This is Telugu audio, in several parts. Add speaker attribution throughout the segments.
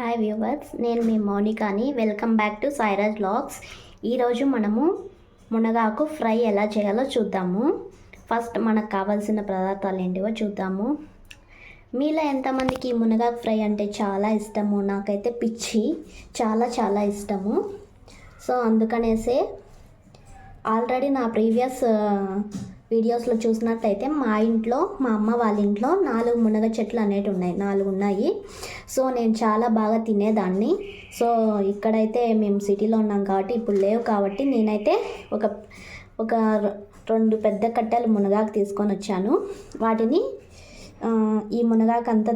Speaker 1: హాయ్ వ్యూవర్స్ నేను మీ మౌనికాని. Welcome back to Sairaj blogs ఈరోజు మనము మునగాకు ఫ్రై ఎలా చేయాలో చూద్దాము. ఫస్ట్ మనకు కావాల్సిన పదార్థాలు ఏంటివో చూద్దాము. మీలో ఎంతమందికి మునగాకు ఫ్రై అంటే చాలా ఇష్టము? నాకైతే పిచ్చి చాలా చాలా ఇష్టము. సో అందుకనేసే ఆల్రెడీ నా ప్రీవియస్ వీడియోస్లో చూసినట్లయితే మా ఇంట్లో మా అమ్మ వాళ్ళ ఇంట్లో నాలుగు మునగ చెట్లు అనేవి ఉన్నాయి. నాలుగు ఉన్నాయి. సో నేను చాలా బాగా తినేదాన్ని. సో ఇక్కడైతే మేము సిటీలో ఉన్నాం కాబట్టి ఇప్పుడు లేవు కాబట్టి నేనైతే ఒక ఒక రెండు పెద్ద కట్టెలు మునగాకు తీసుకొని వచ్చాను. వాటిని ఈ మునగాకు అంతా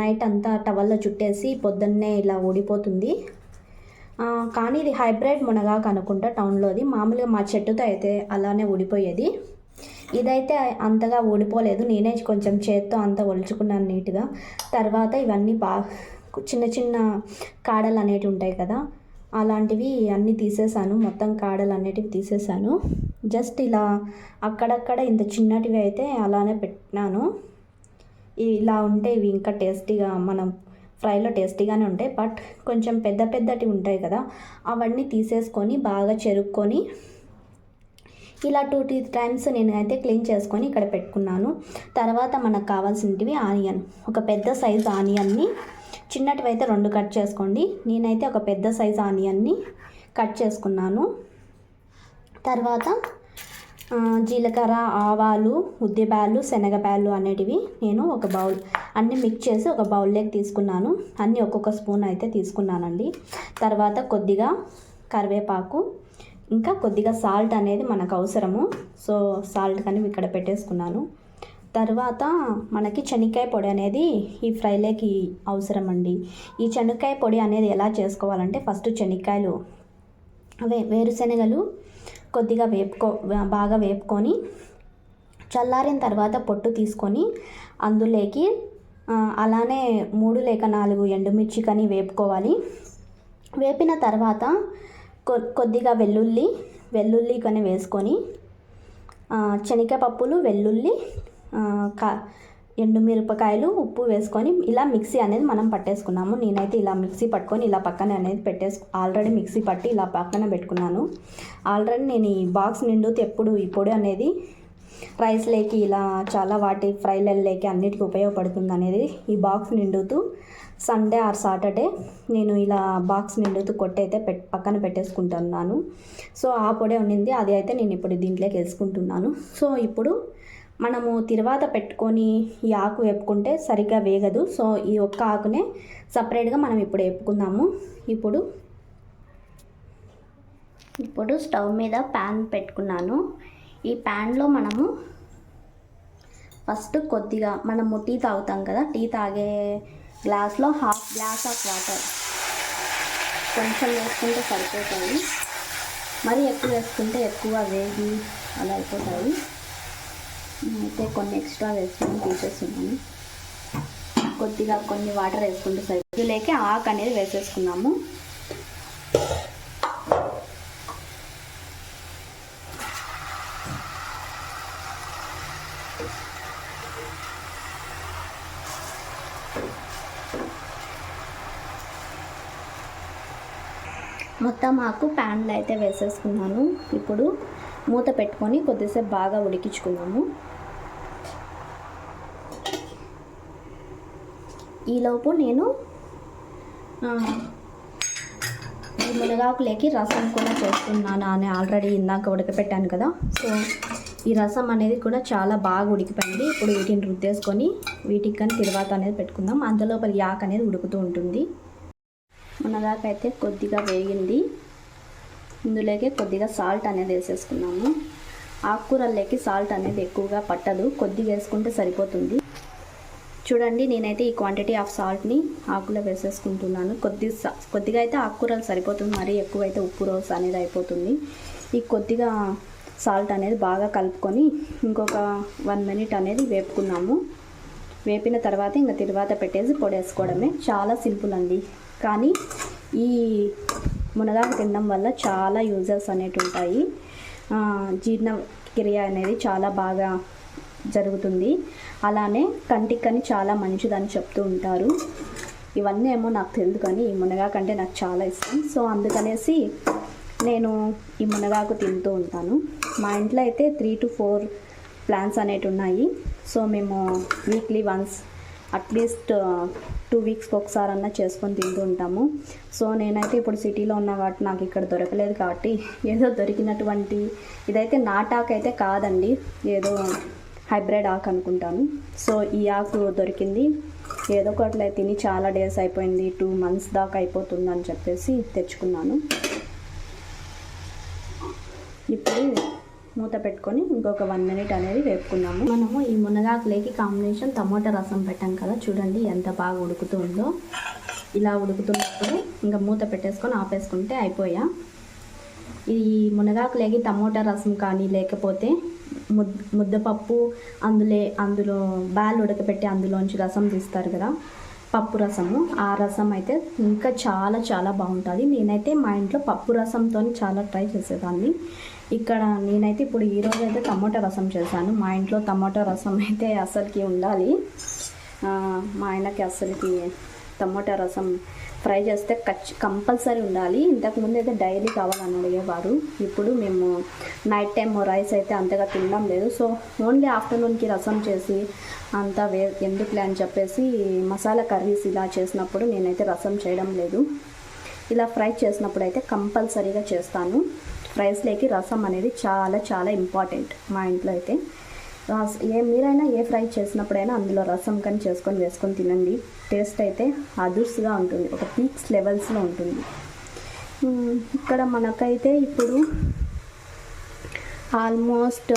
Speaker 1: నైట్ అంతా టవల్లో చుట్టేసి పొద్దున్నే ఇలా ఊడిపోతుంది. కానీ ఇది హైబ్రిడ్ మునగాకు అనుకుంటా టౌన్లోది. మామూలుగా మా చెట్టుతో అయితే అలానే ఊడిపోయేది. ఇదైతే అంతగా ఊడిపోలేదు. నేనే కొంచెం చేత్తో అంతా ఒలుచుకున్నాను నీట్గా. తర్వాత ఇవన్నీ బాగా చిన్న చిన్న కాడలు అనేటివి ఉంటాయి కదా అలాంటివి అన్నీ తీసేసాను. మొత్తం కాడలు అనేటివి తీసేసాను. జస్ట్ ఇలా అక్కడక్కడ ఇంత చిన్నటివి అయితే అలానే పెట్టినాను. ఇలా ఉంటే ఇవి ఇంకా టేస్టీగా మనం ఫ్రైలో టేస్టీగానే ఉంటాయి. బట్ కొంచెం పెద్ద పెద్దటి ఉంటాయి కదా అవన్నీ తీసేసుకొని బాగా చెరుక్కొని ఇలా టూ టీ టైమ్స్ నేను అయితే క్లీన్ చేసుకొని ఇక్కడ పెట్టుకున్నాను. తర్వాత మనకు కావాల్సినవి ఆనియన్. ఒక పెద్ద సైజు ఆనియన్ని చిన్నటివి అయితే రెండు కట్ చేసుకోండి. నేనైతే ఒక పెద్ద సైజు ఆనియన్ని కట్ చేసుకున్నాను. తర్వాత జీలకర్ర ఆవాలు ఉద్దిబ్యాలు శనగపాలు అనేటివి నేను ఒక బౌల్ అన్నీ మిక్స్ చేసి ఒక బౌల్లోకి తీసుకున్నాను. అన్నీ ఒక్కొక్క స్పూన్ అయితే తీసుకున్నానండి. తర్వాత కొద్దిగా కరివేపాకు ఇంకా కొద్దిగా సాల్ట్ అనేది మనకు అవసరము. సో సాల్ట్ కానీ ఇక్కడ పెట్టేసుకున్నాను. తర్వాత మనకి శనక్కాయ పొడి అనేది ఈ ఫ్రైలోకి అవసరం అండి ఈ శనక్కాయ పొడి అనేది ఎలా చేసుకోవాలంటే ఫస్ట్ శనక్కాయలు వే వేరుశనగలు కొద్దిగా వేపుకో బాగా వేపుకొని చల్లారిన తర్వాత పొట్టు తీసుకొని అందులోకి అలానే మూడు లేక నాలుగు ఎండుమిర్చి కానీ వేపుకోవాలి. వేపిన తర్వాత కొద్దిగా వెల్లుల్లి వెల్లుల్లి కానీ వేసుకొని ఆ, శనగపప్పులు వెల్లుల్లి కా ఎండుమిరపకాయలు ఉప్పు వేసుకొని ఇలా మిక్సీ అనేది మనం పట్టేసుకున్నాము. నేనైతే ఇలా మిక్సీ పట్టుకొని ఇలా పక్కన అనేది పెట్టేసు ఆల్రెడీ మిక్సీ పట్టి ఇలా పక్కన పెట్టుకున్నాను. ఆల్రెడీ నేను ఈ బాక్స్ నిండుతూ ఎప్పుడు ఈ పొడి అనేది రైస్లోకి ఇలా చాలా వాటి ఫ్రైలలోకి అన్నిటికీ ఉపయోగపడుతుంది అనేది ఈ బాక్స్ నిండుతూ సండే ఆర్ సాటర్డే నేను ఇలా బాక్స్ నిండుతూ కొట్టయితే పెట్ పక్కన పెట్టేసుకుంటున్నాను. సో ఆ పొడి ఉండింది. అది అయితే నేను ఇప్పుడు దీంట్లోకి వేసుకుంటున్నాను. సో ఇప్పుడు మనము తిరువాత పెట్టుకొని ఈ ఆకు వేపుకుంటే సరిగ్గా వేగదు. సో ఈ ఒక్క ఆకునే సపరేట్గా మనం ఇప్పుడు వేపుకుందాము. ఇప్పుడు ఇప్పుడు స్టవ్ మీద ప్యాన్ పెట్టుకున్నాను. ఈ ప్యాన్లో మనము ఫస్ట్ కొద్దిగా మనము టీ తాగుతాం కదా టీ తాగే గ్లాస్లో హాఫ్ గ్లాస్ ఆఫ్ వాటర్ కొంచెం వేసుకుంటే సరిపోతాయి. మరీ ఎక్కువ వేసుకుంటే ఎక్కువ వేగి అలా అయిపోతాయి. అయితే కొన్ని ఎక్స్ట్రా వేసుకొని తీసేస్తున్నాను కొద్దిగా కొన్ని వాటర్ వేసుకుంటే సరిపోతుంది లేక ఆకు అనేది వేసేసుకున్నాము. మొత్తం ఆకు ప్యాన్లో అయితే వేసేసుకున్నాను. ఇప్పుడు మూత పెట్టుకొని కొద్దిసేపు బాగా ఉడికించుకున్నాము ఈలోపు నేను ఈ మునగాకులేకి రసం కూడా చేస్తున్నాను. అని ఆల్రెడీ ఇందాక ఉడకపెట్టాను కదా. సో ఈ రసం అనేది కూడా చాలా బాగా ఉడికిపోయింది. ఇప్పుడు వీటిని రుద్దేసుకొని వీటికి కానీ తిరువాత అనేది పెట్టుకుందాం. అందులోపల యాక్ అనేది ఉడుకుతూ ఉంటుంది. మునగాకైతే కొద్దిగా వేగింది. ఇందులోకి కొద్దిగా సాల్ట్ అనేది వేసేసుకున్నాము. ఆకుకూరల్లోకి సాల్ట్ అనేది ఎక్కువగా పట్టదు. కొద్దిగా వేసుకుంటే సరిపోతుంది. చూడండి నేనైతే ఈ క్వాంటిటీ ఆఫ్ సాల్ట్ని ఆకులో వేసేసుకుంటున్నాను. కొద్ది కొద్దిగా అయితే ఆకుకూరలు సరిపోతుంది. మరీ ఎక్కువ అయితే ఉప్పు రోస్ అనేది అయిపోతుంది. ఈ కొద్దిగా సాల్ట్ అనేది బాగా కలుపుకొని ఇంకొక వన్ మినిట్ అనేది వేపుకున్నాము. వేపిన తర్వాత ఇంకా తిరువాత పెట్టేసి పొడేసుకోవడమే. చాలా సింపుల్ అండి. కానీ ఈ మునగాకు తినడం వల్ల చాలా యూజెస్ అనేవి ఉంటాయి. జీర్ణక్రియ అనేది చాలా బాగా జరుగుతుంది. అలానే కంటికి కానీ చాలా మంచిదని చెప్తూ ఉంటారు.
Speaker 2: ఇవన్నీ ఏమో నాకు తెలియదు కానీ ఈ మునగాకు అంటే నాకు చాలా ఇష్టం. సో అందుకనేసి నేను ఈ మునగాకు తింటూ ఉంటాను. మా ఇంట్లో అయితే త్రీ టు ఫోర్ ప్లాన్స్ అనేవి ఉన్నాయి. సో మేము weekly once at least two వీక్స్కి ఒకసారి అన్నా చేసుకొని తింటూ ఉంటాము. సో నేనైతే ఇప్పుడు సిటీలో ఉన్న కాబట్టి నాకు ఇక్కడ దొరకలేదు కాబట్టి ఏదో దొరికినటువంటి ఇదైతే నాటాకు అయితే కాదండి ఏదో హైబ్రిడ్ ఆకు అనుకుంటాను. సో ఈ ఆకు దొరికింది. ఏదో ఒకట్లే తిని చాలా డేస్ అయిపోయింది టూ మంత్స్ దాకా అయిపోతుంది అని చెప్పేసి తెచ్చుకున్నాను. ఇప్పుడు మూత పెట్టుకొని ఇంకొక వన్ మినిట్ అనేది వేపుకున్నాము.
Speaker 1: మనము ఈ మునగాకులేకి కాంబినేషన్ టమోటా రసం పెట్టాం కదా చూడండి ఎంత బాగా ఉడుకుతుందో. ఇలా ఉడుకుతున్నప్పుడు ఇంకా మూత పెట్టేసుకొని ఆపేసుకుంటే అయిపోయా. ఈ మునగాకులేకి టమోటా రసం కానీ లేకపోతే ముద్ ముద్దపప్పు అందులో అందులో బాల్ ఉడకపెట్టి అందులోంచి రసం తీస్తారు కదా పప్పు రసము. ఆ రసం అయితే ఇంకా చాలా చాలా బాగుంటుంది. నేనైతే మా ఇంట్లో పప్పు రసంతో చాలా ట్రై చేసేదాన్ని. ఇక్కడ నేనైతే ఇప్పుడు ఈరోజు అయితే టమాటా రసం చేశాను. మా ఇంట్లో టమాటా రసం అయితే అసలుకి ఉండాలి. మా ఆయనకి అసలుకి టమాటా రసం ఫ్రై చేస్తే ఖచ్చి కంపల్సరీ ఉండాలి. ఇంతకుముందు అయితే డైలీ కావాలని అడిగేవారు. ఇప్పుడు మేము నైట్ టైం రైస్ అయితే అంతగా తినడం లేదు. సో ఓన్లీ ఆఫ్టర్నూన్కి రసం చేసి అంతా వే ఎందుకులే అని చెప్పేసి మసాలా కర్రీస్ ఇలా చేసినప్పుడు నేనైతే రసం చేయడం లేదు. ఇలా ఫ్రై చేసినప్పుడు అయితే కంపల్సరీగా చేస్తాను. ఫ్రైస్లోకి రసం అనేది చాలా చాలా ఇంపార్టెంట్ మా ఇంట్లో అయితే. రస ఏ మీరైనా ఏ ఫ్రై చేసినప్పుడైనా అందులో రసం కానీ చేసుకొని వేసుకొని తినండి. టేస్ట్ అయితే అదుర్స్గా ఉంటుంది. ఒక పీక్స్ లెవెల్స్లో ఉంటుంది. ఇక్కడ మనకైతే ఇప్పుడు ఆల్మోస్ట్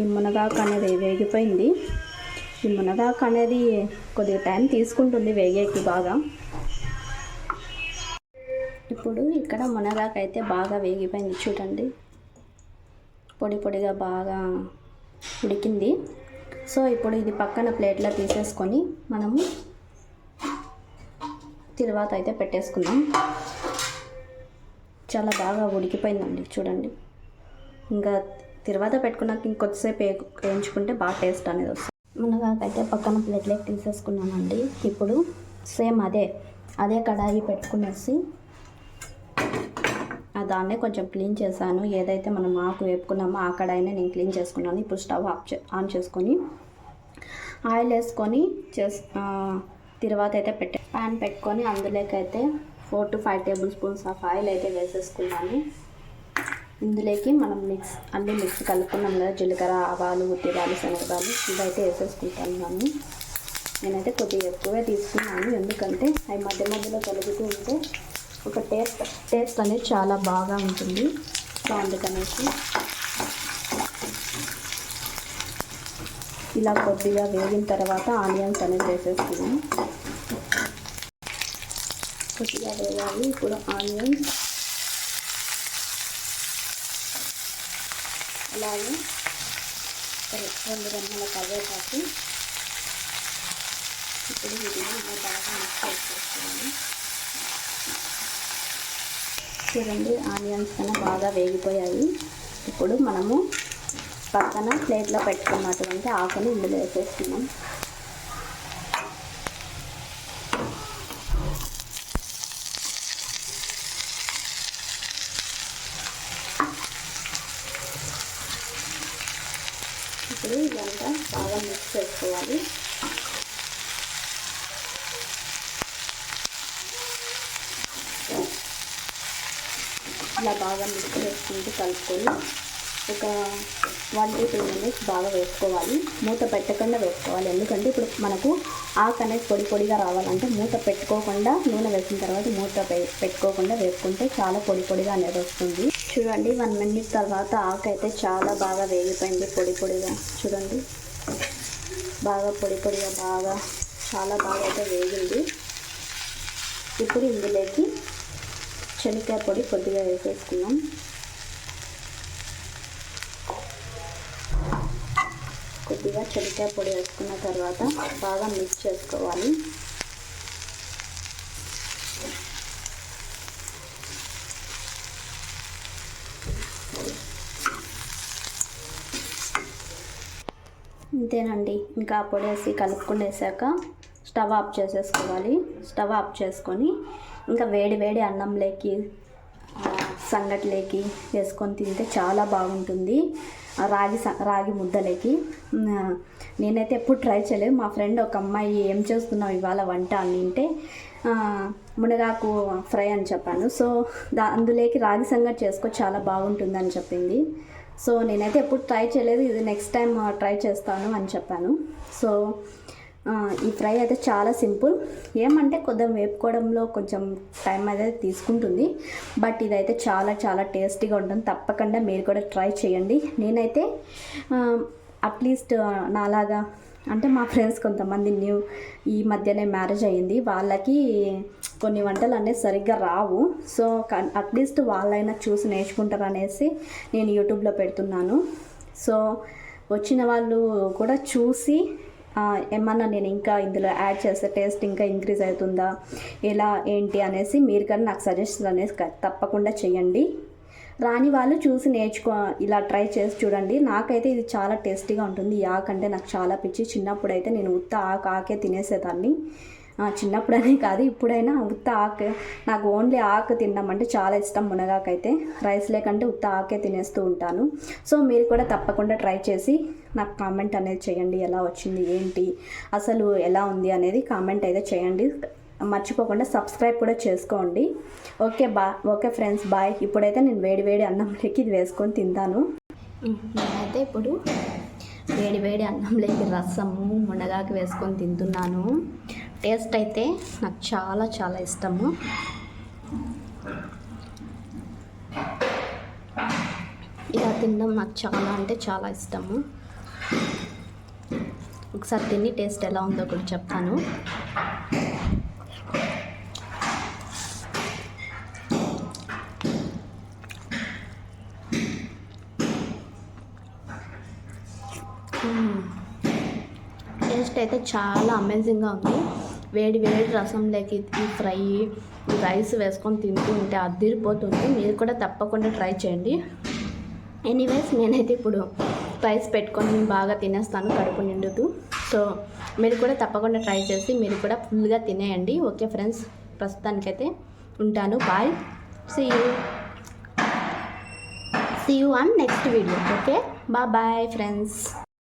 Speaker 1: ఈ మునగాకు అనేది వేగిపోయింది. ఈ మునగాకు అనేది కొద్దిగా టైం తీసుకుంటుంది వేగేకి బాగా. ఇప్పుడు ఇక్కడ మునగాకు అయితే బాగా వేగిపోయింది. చూడండి. పొడి పొడిగా బాగా ఉడికింది. సో ఇప్పుడు ఇది పక్కన ప్లేట్లో తీసేసుకొని మనము తిరువాత అయితే పెట్టేసుకుందాం. చాలా బాగా ఉడికిపోయిందండి. చూడండి. ఇంకా తిరువాత పెట్టుకున్నాక ఇంకొద్దిసేపు వేయించుకుంటే బాగా టేస్ట్ అనేది వస్తుంది. మునగాకైతే పక్కన ప్లేట్లోకి తీసేసుకున్నానండి ఇప్పుడు సేమ్ అదే అదే కడాయి పెట్టుకునేసి దాన్నే కొంచెం క్లీన్ చేశాను. ఏదైతే మనం ఆకు వేపుకున్నామో ఆ కడాయినే నేను క్లీన్ చేసుకున్నాను. ఇప్పుడు స్టవ్ ఆఫ్ ఆన్ చేసుకొని ఆయిల్ వేసుకొని చేస్ తర్వాత అయితే పెట్టే ప్యాన్ పెట్టుకొని అందులోకైతే four to five tablespoons of oil అయితే వేసేసుకున్నాను. ఇందులోకి మనం మిక్స్ అన్ని మిక్స్ కలుపుకున్నాం కదా జీలకర్ర ఆవాలు ఉద్దిరాలు శనగరాలు ఇవైతే వేసేసుకుంటున్నాను నేనైతే కొద్దిగా ఎక్కువే తీసుకున్నాను. ఎందుకంటే అవి మధ్య మధ్యలో కలుగుతూ ఉంటే ఒక టేస్ట్ టేస్ట్ అనేది చాలా బాగా ఉంటుంది. సో అందుకనేసి ఇలా కొద్దిగా వేగిన తర్వాత ఆనియన్స్ అనేది వేసేసుకున్నాం కొద్దిగా వేయాలి ఇప్పుడు ఆనియన్స్. అలాగే రెండు రెమ్మల కరివేపాకు. ఇప్పుడు వీటిని బాగా మిక్స్ చేసుకోవాలి చూడండి ఆనియన్స్ కన్నా బాగా వేగిపోయాయి. ఇప్పుడు మనము పక్కన ప్లేట్లో పెట్టుకున్నటువంటి ఆకుని ఇందులో వేసేస్తున్నాం ఇప్పుడు ఇదంతా బాగా మిక్స్ చేసుకోవాలి ఇలా బాగా మిక్స్ చేసుకుంటూ కలుపుకొని ఒక వన్ టు టూ మినిట్స్ బాగా వేసుకోవాలి. మూత పెట్టకుండా వేసుకోవాలి. ఎందుకంటే ఇప్పుడు మనకు ఆకు అనేది పొడి పొడిగా రావాలంటే మూత పెట్టుకోకుండా నూనె వేసిన తర్వాత మూత పె- పెట్టుకోకుండా వేసుకుంటే చాలా పొడి పొడిగా అనేది వస్తుంది. చూడండి వన్ మినిట్ తర్వాత ఆకు అయితే చాలా బాగా వేగిపోయింది పొడి పొడిగా. చూడండి. బాగా పొడి పొడిగా బాగా చాలా బాగా అయితే వేగింది. ఇప్పుడు ఇందులోకి శనగకాయ పొడి కొద్దిగా వేసేసుకున్నాం కొద్దిగా శనగకాయ పొడి వేసుకున్న తర్వాత బాగా మిక్స్ చేసుకోవాలి. అంతేనండి ఇంకా ఆ పొడి వేసి కలుపుకునేసాక
Speaker 2: స్టవ్ ఆఫ్ చేసేసుకోవాలి. స్టవ్ ఆఫ్ చేసుకొని ఇంకా వేడి వేడి అన్నంలోకి ఆ, వేసుకొని తింటే చాలా బాగుంటుంది. రాగి రాగి ముద్దలేకి నేనైతే ఎప్పుడు ట్రై చేయలేదు. మా ఫ్రెండ్ ఒక అమ్మాయి ఏం చేస్తున్నావు ఇవాళ వంట అని తింటే మునగాకు ఫ్రై అని చెప్పాను. సో దా అందులోకి రాగి సంగటి చేసుకో చాలా బాగుంటుంది అని చెప్పింది. సో నేనైతే ఎప్పుడు ట్రై చేయలేదు. ఇది నెక్స్ట్ టైం ట్రై చేస్తాను అని చెప్పాను. సో ఈ ఫ్రై అయితే చాలా సింపుల్. ఏమంటే కొద్దిగా వేపుకోవడంలో కొంచెం టైం అయితే తీసుకుంటుంది. బట్ ఇదైతే చాలా చాలా టేస్టీగా ఉంటుంది. తప్పకుండా మీరు కూడా ట్రై చేయండి. నేనైతే అట్లీస్ట్ నాలాగా అంటే మా ఫ్రెండ్స్ కొంతమంది న్యూ ఈ మధ్యనే మ్యారేజ్ అయ్యింది. వాళ్ళకి కొన్ని వంటలు అనేవి సరిగ్గా రావు. సో అట్లీస్ట్ వాళ్ళైనా చూసి నేర్చుకుంటారు అనేసి నేను యూట్యూబ్లో పెడుతున్నాను. సో వచ్చిన వాళ్ళు కూడా చూసి ఏమన్నా నేను ఇంకా ఇందులో యాడ్ చేస్తే టేస్ట్ ఇంకా ఇంక్రీజ్ అవుతుందా? ఎలా? ఏంటి? అనేసి మీరు కానీ నాకు సజెషన్ అనేది తప్పకుండా చేయండి రాని వాళ్ళు చూసి నేర్చుకో ఇలా ట్రై చేసి చూడండి. నాకైతే ఇది చాలా టేస్టీగా ఉంటుంది. ఆకంటే అంటే నాకు చాలా పిచ్చి. చిన్నప్పుడు అయితే నేను ఉత్త ఆకు ఆకే తినేసేదాన్ని. చిన్నప్పుడనే కాదు ఇప్పుడైనా ఉత్త ఆకు నాకు ఓన్లీ ఆకు తినడం అంటే చాలా ఇష్టం మునగాకైతే. రైస్ లేకంటే ఉత్త ఆకే తినేస్తూ ఉంటాను. సో మీరు కూడా తప్పకుండా ట్రై చేసి నాకు కామెంట్ అనేది చేయండి ఎలా వచ్చింది ఏంటి అసలు ఎలా ఉంది అనేది కామెంట్ అయితే చేయండి. మర్చిపోకుండా సబ్స్క్రైబ్ కూడా చేసుకోండి. ఓకే బా ఓకే ఫ్రెండ్స్ బాయ్. ఇప్పుడైతే నేను వేడి వేడి అన్నంలోకి ఇది వేసుకొని తింటాను.
Speaker 1: నేనైతే ఇప్పుడు వేడి వేడి అన్నంలోకి రసము మునగాకు వేసుకొని తింటున్నాను. టేస్ట్ అయితే నాకు చాలా చాలా ఇష్టము. ఇలా తినడం నాకు చాలా అంటే చాలా ఇష్టము. ఒకసారి తిని టేస్ట్ ఎలా ఉందో కూడా చెప్తాను. టేస్ట్ అయితే చాలా అమేజింగ్గా ఉంది. వేడి వేడి రసంలోకి ఈ ఫ్రై రైస్ వేసుకొని తింటూ ఉంటే అదిరిపోతుంది. మీరు కూడా తప్పకుండా ట్రై చేయండి. ఎనీవేస్ నేనైతే ఇప్పుడు రైస్ పెట్టుకొని బాగా తినేస్తాను కడుపు నిండుతూ. సో మీరు కూడా తప్పకుండా ట్రై చేసి మీరు కూడా ఫుల్గా తినేయండి. ఓకే ఫ్రెండ్స్ ప్రస్తుతానికైతే ఉంటాను. Bye. See you see you on next video okay? Bye bye friends.